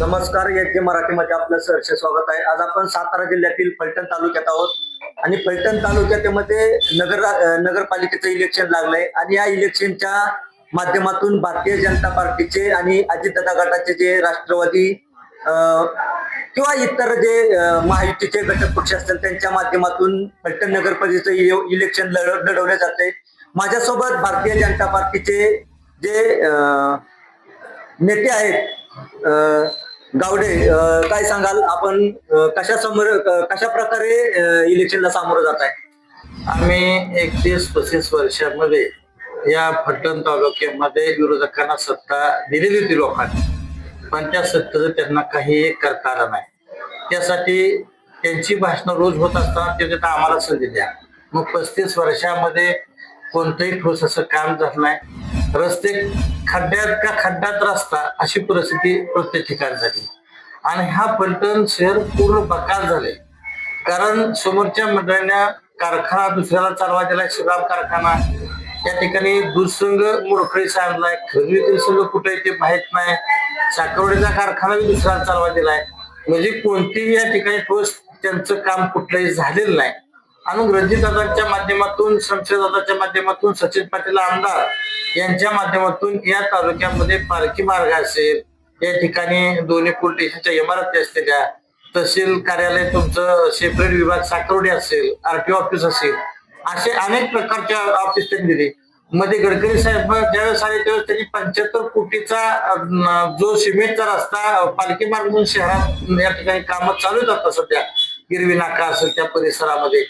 नमस्कार यज्ञ मराठीमध्ये आपलं सहर्ष स्वागत आहे. आज आपण सातारा जिल्ह्यातील फलटण तालुक्यात आहोत. आणि फलटण तालुक्यामध्ये नगर नगरपालिकेचं इलेक्शन लागलंय. आणि या इलेक्शनच्या माध्यमातून भारतीय जनता पार्टीचे आणि अजितदादा गटाचे जे राष्ट्रवादी किंवा इतर जे महायुतीचे घटक पक्ष असतील त्यांच्या माध्यमातून फलटण नगर परिषदेचं इलेक्शन लढ- लढवले जाते माझ्यासोबत भारतीय जनता पार्टीचे जे नेते आहेत गावडे काय सांगाल? आपण कशा समोर कशा प्रकारे इलेक्शनला सामोरं जात आहे? आम्ही एकतीस पस्तीस वर्षामध्ये या फलटण तालुक्यामध्ये विरोधकांना सत्ता दिलेली होती लोकांनी. पण त्या सत्तेचं त्यांना काही करता आलं नाही. त्यासाठी त्यांची भाषणं रोज होत असताना ते तर आम्हाला संधी द्या. मग पस्तीस वर्षामध्ये कोणतंही ठोस असं काम झालं नाही. रस्ते खड्ड्यात का खड्ड्यात रस्ता अशी परिस्थिती प्रत्येक ठिकाणी झाली. आणि हा पलटण शहर पूर्ण बकाल झाले. कारण समोरच्या मंडळांना कारखाना दुसऱ्याला चालवा दिलाय शिवराम कारखाना. या ठिकाणी दूधसंघ मुरखळी सांगलाय खरेदी संघ कुठे ते माहीत नाही. साखरवडीचा कारखाना दुसऱ्याला चालवा दिलाय म्हणजे कोणतीही या ठिकाणी ठोस त्यांचं काम कुठलंही झालेलं नाही. आणि रणजितदादांच्या माध्यमातून शमशेरदादाच्या माध्यमातून सचिन पाटील आमदार यांच्या माध्यमातून या तालुक्यामध्ये पालखी मार्ग असेल या ठिकाणी दोन्ही पोलीस स्टेशनच्या इमारती असलेल्या तहसील कार्यालय तुमचं सेपरेट विभाग साखरवडी असेल आरटीओ ऑफिस असेल असे अनेक प्रकारच्या ऑफिस त्यांनी दिली. मध्ये गडकरी साहेब ज्यावेळेस आले त्यावेळेस त्यांनी पंच्याहत्तर कोटीचा जो सिमेंटचा रस्ता पालखी मार्ग म्हणून शहरात या ठिकाणी कामं चालू जातात सध्या. गिरवी नाका असेल त्या परिसरामध्ये.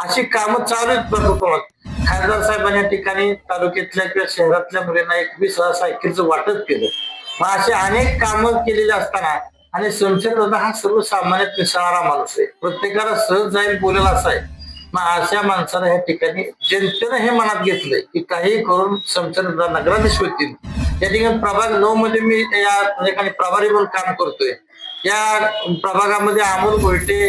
अशी कामं चालू आहेत भरपूर खासदार साहेबांनी या ठिकाणी तालुक्यातल्या किंवा शहरातल्या मुलींना एकवीस हजार सायकलचं वाटप केलं. मग असे अनेक कामं केलेली असताना आणि शमशेर दादा हा सर्वसामान्य मिसळणारा माणूस आहे. प्रत्येकाला सहज जाईल बोलेला असा आहे. मग अशा माणसाला ह्या ठिकाणी जनतेनं हे मनात घेतलंय की काही करून शमशेर नगराधीश होतील या ठिकाणी प्रभाग नऊ मध्ये मी या ठिकाणी प्रभारी म्हणून काम करतोय. या प्रभागामध्ये अमोल गोयटे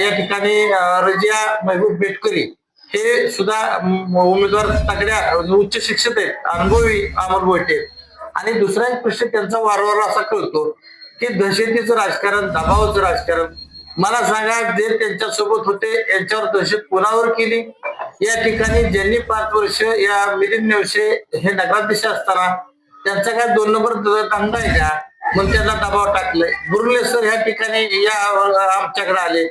या ठिकाणी रजिया महबूब बेटकरी हे सुद्धा उमेदवार तगड्या म्हणजे उच्च शिक्षित आहेत. अनुभवी अमोल गोयटे आणि दुसरा एक प्रश्न त्यांचा वारंवार असा कळतो की दहशतीचं राजकारण दबावाचं राजकारण. मला सांगा जे त्यांच्यासोबत होते यांच्यावर दहशत कोणावर केली? या ठिकाणी ज्यांनी पाच वर्ष या मिलिंद नेवशे हे नगराध्यक्ष असताना त्यांचा काय दोन नंबर धंदा आहे का? मग त्यांना दबाव टाकलाय. बुर्ले सर ह्या ठिकाणी या आमच्याकडे आले.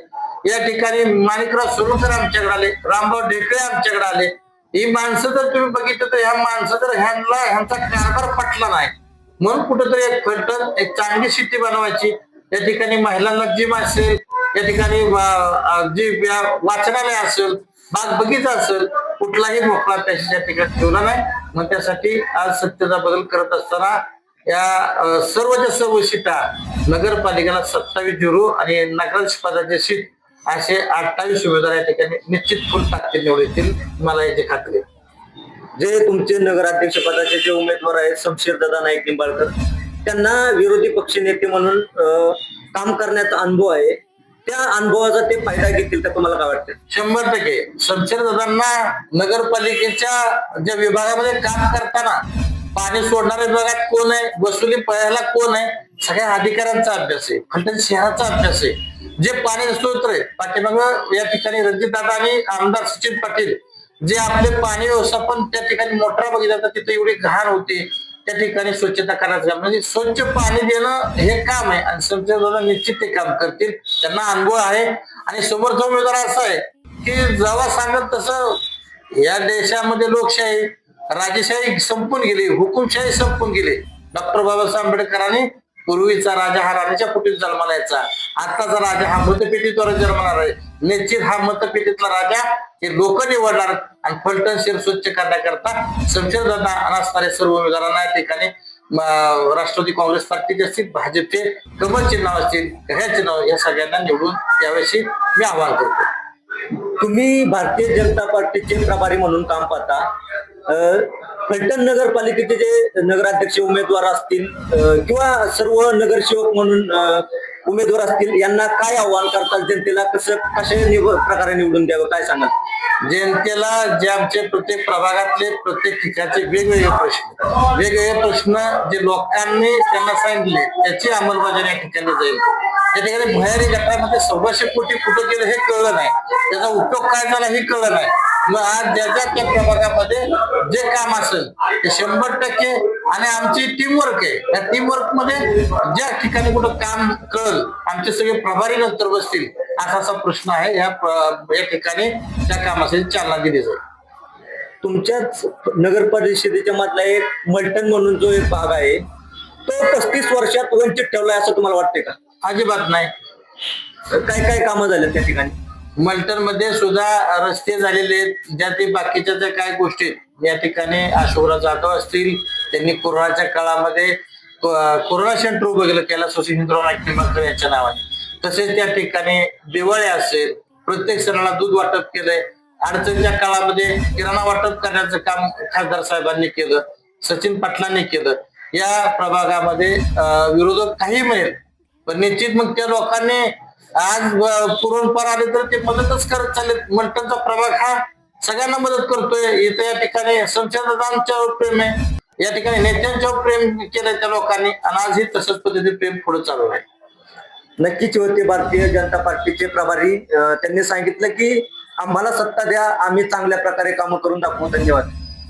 या ठिकाणी माणिकराव सुरुकर आमच्याकडे आले. रामभाऊ ढेकळे आमच्याकडे आले. ही माणसं जर तुम्ही बघितलं तर ह्या माणसं जर ह्यांना ह्यांचा कारभार पटला नाही म्हणून कुठेतरी एक फलटण एक चांगली सिटी बनवायची. या ठिकाणी महिलांना जिम असेल या ठिकाणी जी वाचनालय असेल बाग बगीचा असेल कुठलाही मोकळा पॅसेज या ठिकाणी ठेवला नाही. मग त्यासाठी आज सत्यता बदल करत असताना या सर्वच्या सर्व सीटा नगरपालिकेला सत्तावीस झिरो आणि नगराध्यक्ष पदाचे सीट असे अठ्ठावीस उमेदवार या ठिकाणी निश्चित फुल टाकतील निवड येतील मला याची खात्री. जे तुमचे नगराध्यक्ष पदाचे जे उमेदवार आहेत शमशेरदादा नाईक निंबाळकर त्यांना विरोधी पक्ष नेते म्हणून काम करण्याचा अनुभव आहे. त्या अनुभवाचा ते फायदा घेतील का तुम्हाला काय वाटतं? शंभर टक्के. शमशेर दादांना नगरपालिकेच्या ज्या विभागामध्ये काम करताना पाणी सोडणारे जगात कोण आहे? वसुली पळायला कोण आहे? सगळ्या अधिकाऱ्यांचा अभ्यास आहे. फलटण शहराचा अभ्यास आहे. जे पाणी स्त्रोत आहे पाठीमाग या ठिकाणी रणजित दादा आणि आमदार सचिन पाटील जे आपले पाणी व्यवस्थापन त्या ठिकाणी मोटर बघितलं तर तिथे एवढी घाण होती. त्या ठिकाणी स्वच्छता करायचं म्हणजे स्वच्छ पाणी देणं हे काम आहे आणि स्वच्छता निश्चित ते काम करतील. त्यांना अनुभव आहे. आणि समोरचा उमेदवार असा आहे की जेव्हा सांगत तसं या देशामध्ये लोकशाही राजेशाही संपून गेली हुकुमशाही संपून गेली. डॉक्टर बाबासाहेब आंबेडकरांनी पूर्वीचा राजा हा राजाच्या पोटीत जन्माला यायचा आताचा राजा हा मतपेटीद्वारे जन्मणार आहे. निश्चित हा मतपेटीतला राजा हे लोक निवडणार आणि फलटण शेर स्वच्छ करण्याकरता शमशेर दादा असणारे सर्व उमेदवारांना या ठिकाणी राष्ट्रवादी काँग्रेस पार्टीचे असतील भाजपचे कमल चिन्ह असतील ह्या चिन्ह या सगळ्यांना निवडून याविषयी मी आवाहन करतो. तुम्ही भारतीय जनता पार्टीचे प्रभारी म्हणून काम पाहता. फलटण नगरपालिकेचे जे नगराध्यक्ष उमेदवार असतील किंवा सर्व नगरसेवक म्हणून उमेदवार असतील यांना काय आव्हान करताल जनतेला? कसं कशा निव- प्रकारे निवडून द्यावं? काय सांगाल? जनतेला जे आमचे प्रत्येक प्रभागातले प्रत्येक ठिकाणचे वेगवेगळे प्रश्न. वेगवेगळे प्रश्न जे लोकांनी त्यांना सांगितले त्याची अंमलबजावणी या ठिकाणी जाईल. त्या ठिकाणी भयारी गटामध्ये सव्वाशे कोटी कुठं गेलं हे कळलं नाही. त्याचा उपयोग काय झाला हे कळलं नाही. आज ज्या ज्या त्या प्रभागामध्ये जे काम असेल ते शंभर टक्के आणि आमची टीमवर्क आहे. त्या टीमवर्कमध्ये ज्या ठिकाणी कुठं काम कळल आमचे सगळे प्रभारी नंतर बसतील असा असा प्रश्न आहे. या ठिकाणी त्या कामासाठी चालना दिली जाईल. तुमच्याच नगर परिषदेच्या मधला एक मल्टन म्हणून जो एक भाग आहे तो पस्तीस वर्षात वंचित ठेवलाय असं तुम्हाला वाटते का? अजिबात नाही. काय काय कामं झाले त्या ठिकाणी? मल्टनमध्ये सुद्धा रस्ते झालेले आहेत. ज्या ते बाकीच्या ज्या काय गोष्टी आहेत, या ठिकाणी अशोकराव जाधव असतील त्यांनी कोरोनाच्या काळामध्ये कोरोना सेंटर उभं केलं कैलास हिंदुराव यांच्या नावाने. तसेच त्या ठिकाणी दिवाळी असेल प्रत्येक सणाला दूध वाटप केलंय. अडचणीच्या काळामध्ये किराणा वाटप करण्याचं काम खासदार साहेबांनी केलं सचिन पाटलांनी केलं. या प्रभागामध्ये विरोधक काही मिळेल पण निश्चित मग त्या लोकांनी आज अं, पूर्वपार आले तर ते मदतच करत चालले मल्टनचा प्रभाग हा सगळ्यांना मदत करतोय. इथं या ठिकाणी संशोधकांच्यावर प्रेम आहे. या ठिकाणी नेत्यांच्यावर प्रेम केलंय त्या लोकांनी आणि आजही तसंच पद्धतीने प्रेम पुढे चालू आहे. नक्कीच होते भारतीय जनता पार्टीचे प्रभारी. त्यांनी सांगितलं की आम्हाला सत्ता द्या. आम्ही चांगल्या प्रकारे कामं करून दाखवू. धन्यवाद.